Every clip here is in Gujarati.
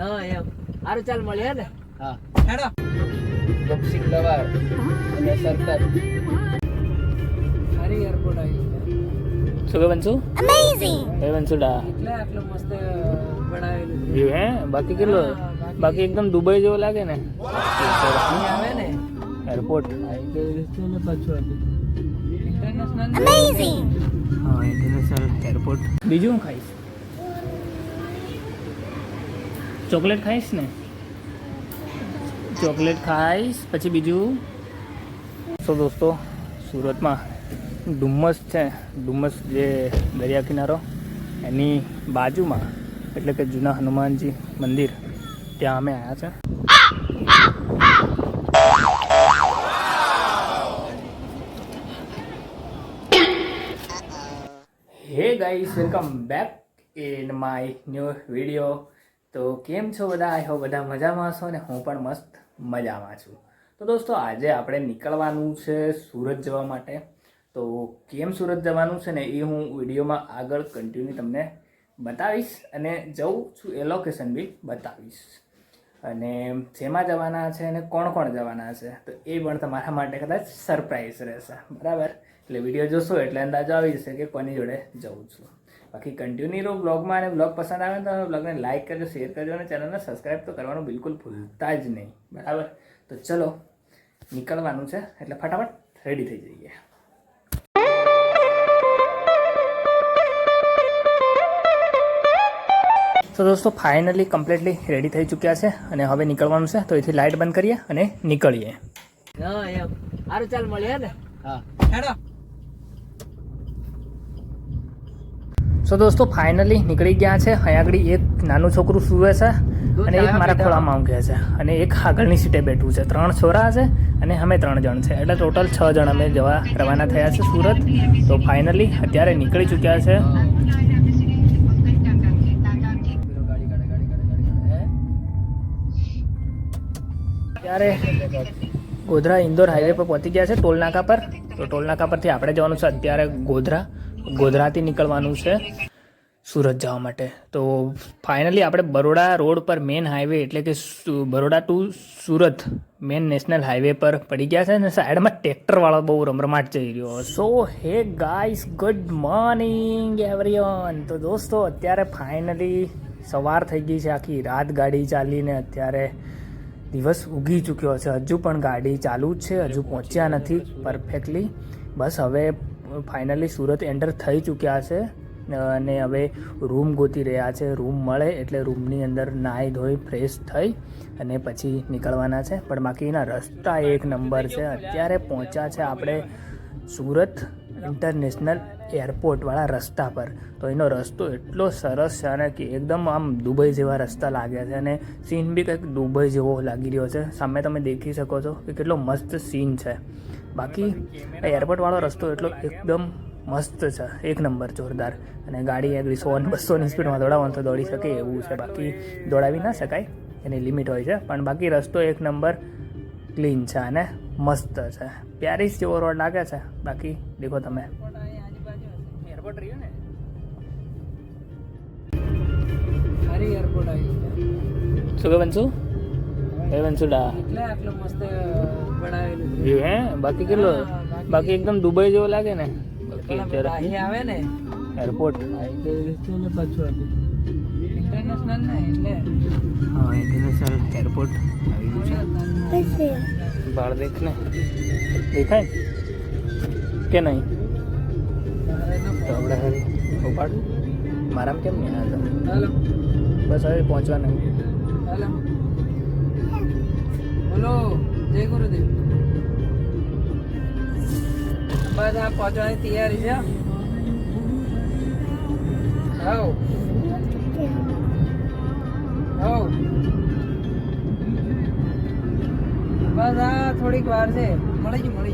હા એમ. હારું ચાલ મળીએ ને? હા. હેડો. બોક્સિંગ લવર અને સરતર સારી એરપોર્ટ આવી શું કે બનશું એ બનશું ડા એટલે આટલો મસ્ત બનાવેલું છે. વ્યૂ હે? બાકી કેટલો? બાકી- એકદમ દુબઈ જેવો લાગે ને? આવે ને? એરપોર્ટ આવી ગયું છે ને પાછું ઇન્ટરનેશનલ હા ઇન્ટરનેશનલ એરપોર્ટ બીજું હું ખાઈશ? ચોકલેટ ખાઈશ ને? ચોકલેટ ખાઈશ, પછી બીજું? સો દોસ્તો, સુરતમાં ડુમ્મસ છે. ડુમ્મસ જે દરિયા કિનારો, એની બાજુમાં, એટલે કે જૂના હનુમાનજી મંદિર, ત્યાં અમે આવ્યા છે. Hey guys, welcome back. In my new video તો કેમ છો બધા? આઈ હોપ બધા મજામાં છો ને હું પણ મસ્ત મજામાં છું. તો દોસ્તો, આજે આપણે નીકળવાનું છે સુરત જવા માટે. તો કેમ સુરત જવાનું છે ને એ હું વિડીયોમાં આગળ કન્ટિન્યુ તમને બતાવીશ અને જઉં છું એ લોકેશન બી બતાવીશ. અને જેમાં જવાના છે અને કોણ કોણ જવાના છે તો એ પણ તમારા માટે કદાચ સરપ્રાઈઝ રહેશે. બરાબર? એટલે વીડિયો જોશો એટલે અંદાજો આવી જશે કે કોની જોડે જઉં છું. બાકી કન્ટિન્યુ રહો બ્લોગમાં અને બ્લોગ પસંદ આવે તો બ્લોગને લાઇક કરજો શેર કરજો અને ચેનલને સબસ્ક્રાઈબ તો કરવાનું બિલકુલ ભૂલતા જ નહીં. બરાબર? તો ચલો નીકળવાનું છે. એટલે ફટાફટ રેડી થઈ જઈએ. તો દોસ્તો ફાઇનલી કમ્પ્લીટલી રેડી થઈ ચૂક્યા છે અને હવે નીકળવાનું છે. તો એથી લાઇટ બંધ કરીએ અને નીકળીએ. ચાલ મળીએ ને. હા. સો દોસ્તો ફાઇનલી નીકળી ગયા છે. અહીંયા આગળ એક નાનું છોકરું સૂવે છે? અને એક મારા ખોળામાં ઊંઘે છે. અને એક આગળની સીટે બેઠું છે. ત્રણ છોરા છે અને અમે ત્રણ જણ છે. એટલે ટોટલ છ જણ અમે જવા રવાના થયા છે સુરત. તો ફાઇનલી અત્યારે નીકળી ચૂક્યા છે. ગાડી ગાડી ગાડી ગાડી ગાડી ત્યારે ગોધરા ઇન્દોર હાઈવે પર પહોંચી ગયા છે ટોલનાકા પર. તો ટોલનાકા પરથી આપણે જવાનું છે અત્યારે ગોધરા. ગોધરાથી નીકળવાનું છે સુરત જવા માટે. તો ફાઇનલી આપણે બરોડા રોડ પર મેન હાઈવે એટલે કે Baroda to Surat main national highway પર પડી ગયા છે અને સાઈડમાં ટ્રેક્ટરવાળો બહુ રમરમાટ જઈ રહ્યો. સો હે ગાઈસ ગુડ મોર્નિંગ એવરીવન તો દોસ્તો, અત્યારે ફાઇનલી સવાર થઈ ગઈ છે આખી. રાત ગાડી ચાલીને અત્યારે દિવસ ઉગી ચૂક્યો છે. હજુ પણ ગાડી ચાલુ જ છે, હજુ પહોંચ્યા નથી પરફેક્ટલી બસ હવે ફાઇનલી સુરત એન્ટર થઈ ચૂક્યા છે અને હવે રૂમ ગોતી રહ્યા છે. રૂમ મળે એટલે રૂમની અંદર નાહી ધોઈ ફ્રેશ થઈ અને પછી નીકળવાના છે. પણ બાકીના રસ્તા એક નંબર છે. અત્યારે પહોંચ્યા છે આપણે સુરત ઇન્ટરનેશનલ એરપોર્ટવાળા રસ્તા પર. તો એનો રસ્તો એટલો સરસ છે અને કે એકદમ આમ દુબઈ જેવા રસ્તા લાગ્યા છે અને સીન બી કંઈક દુબઈ જેવો લાગી રહ્યો છે. સામે તમે દેખી શકો છો કે કેટલો મસ્ત સીન છે. બાકી આ એરપોર્ટવાળો રસ્તો એટલો એકદમ મસ્ત છે. એક નંબર જોરદાર. અને ગાડી આગળ સો ને બસોની સ્પીડમાં દોડાવવાનું તો દોડી શકે એવું છે. બાકી દોડાવી ના શકાય. એની લિમિટ હોય છે. પણ બાકી રસ્તો એક નંબર ક્લીન છે અને મસ્ત છે. પ્યારીસ જેવો રોડ લાગે છે. બાકી દેખો તમે. એરપોર્ટ રહ્યું ને? શું કે બનશું એ સુડા એટલે આટલું મસ્ત બનાવેલું વ્યૂ હે? બાકી કેટલો? બાકી એકદમ દુબઈ જેવો લાગે ને? બાકી અત્યારે. અહીં આવે ને? એરપોર્ટ ને પાછું ઇન્ટરનેશનલ ને એટલે. હા ઇન્ટરનેશનલ એરપોર્ટ આવી ગયું છે. બહાર દેખ ને. દેખાય? કે નહીં? તો આપણે હવે ઉપાડ. મારામાં કેમ નહીં હાલ. બસ હવે પહોંચવા નહીં હાલો. બોલો, જય ગુરુદેવ. આ પહોંચવાની તૈયારી છે. હવ. હવ. આ થોડીક વાર છે. મળી ગયું, મળી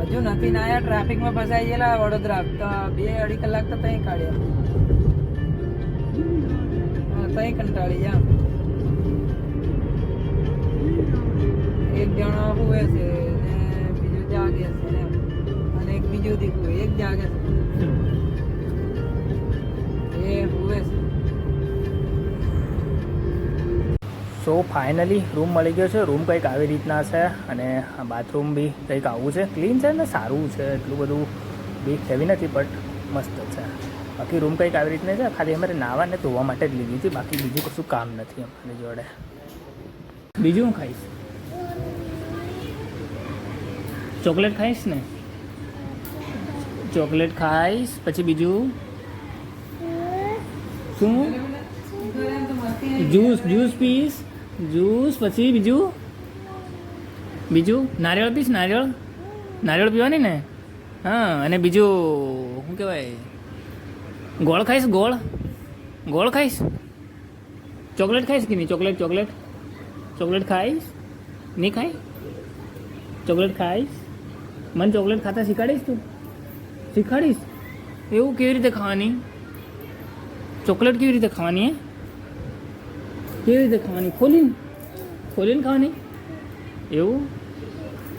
હજુ નથી ના આયા, ટ્રાફિકમાં ફસાઈ ગયેલા વડોદરા. બે અઢી કલાક તો ત્યાં કાઢ્યા. તઈ કંટાળી જા એક જણા હોવે છે ને બીજો જાગે છે ને અને એક બીજો દીકરો, એક જાગે એ હોવે છે. સો ફાઇનલી રૂમ મળી ગયો છે. રૂમ કંઈક આવી રીતના છે અને બાથરૂમ બી કંઈક આવું છે. ક્લીન છે ને સારું છે. એટલું બધું બી હેવી નથી બટ મસ્ત છે. બાકી રૂમ કંઈક આવી રીતના છે, ખાલી અમારે નાહવા ને ધોવા માટે જ લીધી હતી, બાકી બીજું કશું કામ નથી અમારી જોડે. બીજું હું ખાઈશ? ચોકલેટ ખાઈશ ને? ચોકલેટ ખાઈશ, પછી બીજું? શું? જ્યુસ જ્યુસ પીશ, જ્યુસ, પછી બીજું? બીજું? નારિયેળ પીશ, નારિયેળ? નારિયેળ પીવાની ને? હા, અને બીજું, શું કહેવાય? ગોળ ખાઈશ, ગોળ? ગોળ ખાઈશ? ચોકલેટ ખાઈશ કે નહીં? Chocolate chocolate. ચોકલેટ ખાઈશ? નહીં ખાઈ? ચોકલેટ ખાઈશ? મને ચોકલેટ ખાતા શીખવાડીશ તું? શીખવાડીશ? એવું કેવી રીતે ખાવાની? ચોકલેટ કેવી રીતે ખાવાની, હે? કેવી રીતે ખાવાની? ખોલીને? ખોલીને ખાવાની? એવું?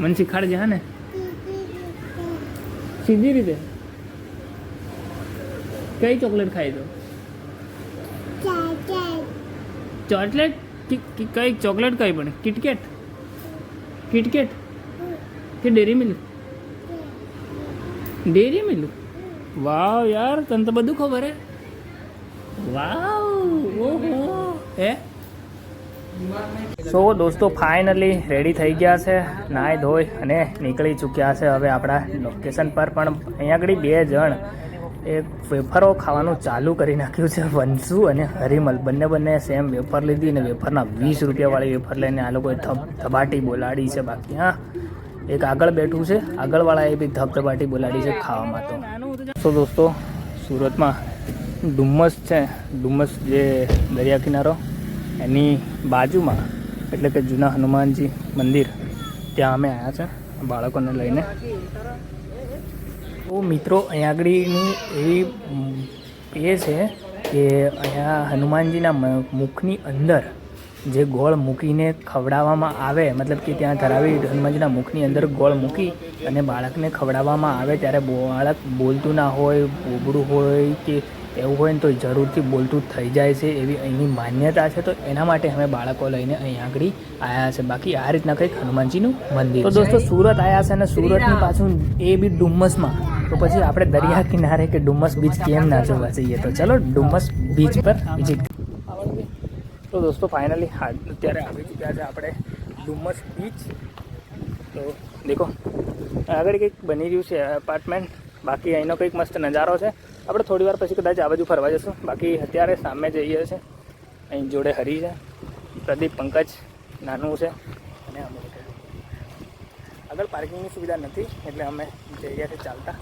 મને શીખવાડજે, હા ને? સીધી રીતે? કઈ ચોકલેટ ખાઈ તો ચોકલેટ. કઈ ચોકલેટ કઈ પણ? કિટકેટ? કિટકેટ? કે Dairy Milk? Dairy Milk? Wow યાર તને તો બધું ખબર હે. વાવ ઓહો. હે? સો દોસ્તો ફાઇનલી રેડી થઈ ગયા છે. નાહી ધોઈ અને નીકળી ચૂક્યા છે હવે આપણા લોકેશન પર. પણ અહીંયા આગળ બે જણ એ વેફરો ખાવાનું ચાલુ કરી નાખ્યું છે વંશુ અને હરિમલ. બંને બંને સેમ વેફર લીધી અને વેફરના વીસ રૂપિયાવાળી વેફર લઈને આ લોકોએ ધબ ધબાટી બોલાડી છે બાકી, હા. એક આગળ બેઠું છે. આગળવાળાએ બી ધબધબાટી બોલાડી છે ખાવામાં તો. સો દોસ્તો, સુરતમાં ડુમ્મસ છે. ડુમ્મસ જે દરિયા કિનારો, એની બાજુમાં, એટલે કે જૂના હનુમાનજી મંદિર, ત્યાં અમે આવ્યા છે, બાળકોને લઈને. તો મિત્રો અહીંયા આગળની એવી એ છે કે અહીંયા હનુમાનજીના મુખની અંદર જે ગોળ મૂકીને ખવડાવવામાં આવે મતલબ કે ત્યાં ધરાવી હનુમાનજીના મુખની અંદર ગોળ મૂકી અને બાળકને ખવડાવવામાં આવે ત્યારે બાળક બોલતું ના હોય બોબડું હોય કે એવું હોય ને તો જરૂરથી બોલતું થઈ જાય છે એવી અહીંની માન્યતા છે. તો એના માટે અમે બાળકો લઈને અહીંયા આગળ આવ્યા છે. બાકી આ રીતના કંઈક હનુમાનજીનું મંદિર તો દોસ્તો સુરત આવ્યા છે અને સુરતની પાછું એ બી ડુમ્મસમાં. તો પછી આપણે દરિયા કિનારે કે ડુમસ બીચ કેમ ના જોવા જઈએ? તો ચલો ડુમસ બીચ પર વિઝિટ. તો દોસ્તો ફાઇનલી હા અત્યારે આવી ચૂક્યા છે આપણે ડુમસ બીચ. તો દેખો આગળ કંઈક બની રહ્યું છે એપાર્ટમેન્ટ બાકી અહીંનો કંઈક મસ્ત નજારો છે. આપણે થોડી વાર પછી કદાચ આ બાજુ ફરવા જશું. બાકી અત્યારે સામે જઈએ છે. અહીં જોડે હરી છે. પ્રદીપ પંકજ નાનું છે. આગળ પાર્કિંગની સુવિધા નથી, એટલે અમે જઈ ચાલતા.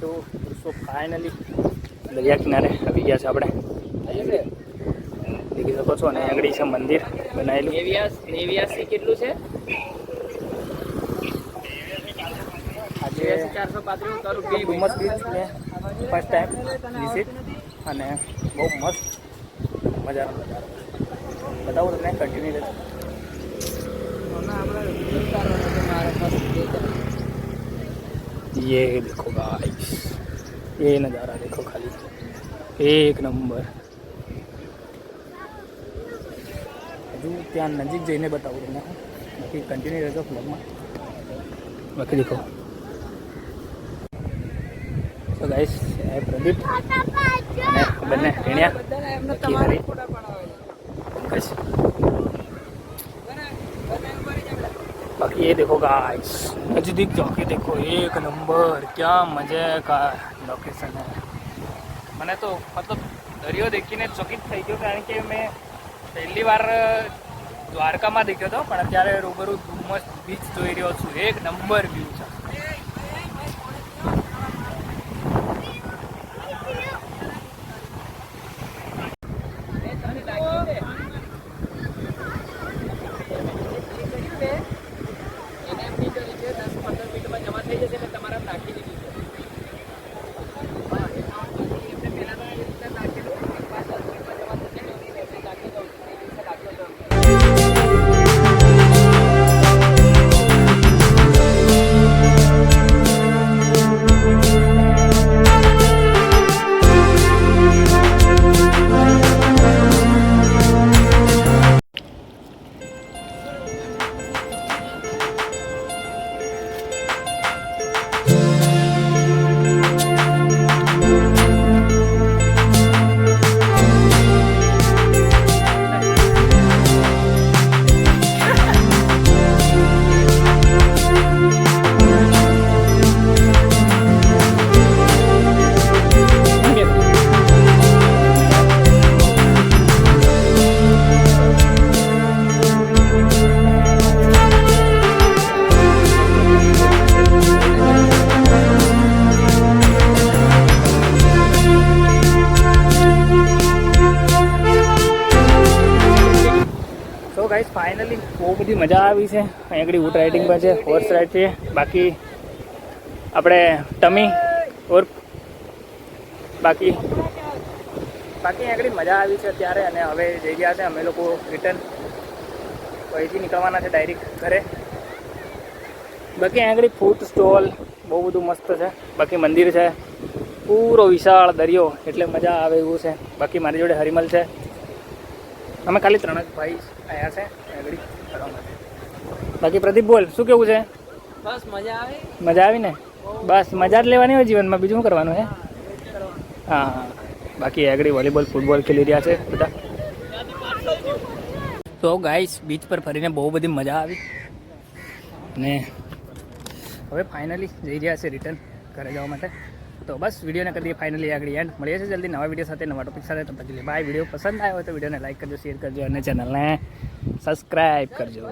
તો ફાઇનલી દરિયા કિનારે આવી ગયા છે આપણે. દેખી શકો છો અને આગળ છે મંદિર બનાવેલું નેવ્યાસી કેટલું છે આજે ચારસો પાંત્રીસ કરું ડુમસ બીચ મેં ફર્સ્ટ ટાઈમ વિઝિટ અને બહુ મસ્ત મજાનો નજારો બતાવું તમને કન્ટિન્યુ રહેશે ये देखो गाइस ये नज़ारा देखो खाली એક નંબર ત્યાં નજીક જઈને બતાવું તમને. બાકી કન્ટિન્યુ રહેજો ફ્લોગમાં બાકી દેખો. તો ગાઈસ એ પ્રદીપ અને બંને ભીણ્યા બાકી એ દેખો ગાઈસ નજીક ચોકી દેખો. એક નંબર ક્યાં મજા કા લોકેશન હે. મને તો મતલબ દરિયો દેખીને ચકિત થઈ ગયો કારણ કે મેં પહેલી વાર દ્વારકામાં દેખ્યો હતો પણ અત્યારે રૂબરૂ ડુમસ બીચ જોઈ રહ્યો છું. એક નંબર વ્યૂ છે. એને દસ પંદર મિનિટમાં જમા જશે એટલે તમારે નાખી દીધું. ફાઇનલી બહુ બધી મજા આવી છે. અહીં આગળ ઊંટ રાઇડિંગ પણ છે હોર્સ રાઇડ છે. બાકી આપણે ટમી ઓર બાકી બાકી આગળ મજા આવી છે અત્યારે અને હવે જઈ ગયા છે. અમે લોકો રિટર્ન અહીંથી નીકળવાના છે ડાયરેક્ટ ઘરે. બાકી આગળ ફૂડ સ્ટોલ બહુ બધું મસ્ત છે. બાકી મંદિર છે. પૂરો વિશાળ દરિયો, એટલે મજા આવે એવું છે. બાકી મારી જોડે હરિમલ છે. અમે ખાલી ત્રણ જ ભાઈ આવ્યા છે. આગળ માટે બાકી પ્રદીપ બોલ શું કેવું છે? બસ મજા આવે. મજા આવી ને? બસ મજા જ લેવાની હોય જીવનમાં બીજું શું કરવાનું હે? હા હા બાકી આગળ વોલીબોલ ફૂટબોલ ખેલી રહ્યા છે બધા. તો ગાઈસ બીચ પર ફરીને બહુ બધી મજા આવી. ને હવે ફાઇનલી જઈ રહ્યા છે રિટર્ન ઘરે જવા માટે. તો બસ, વિડીયોને કરીએ ફાઇનલી આગળ એન્ડ મળીએ છીએ જલ્દી નવા વીડિયો સાથે, નવા ટોપિક સાથે. તો જલ્દી બાય વીડિયો પસંદ આવ્યો હોય તો વિડીયોને લાઇક કરજો શેર કરજો અને ચેનલને સબસ્ક્રાઈબ કરજો.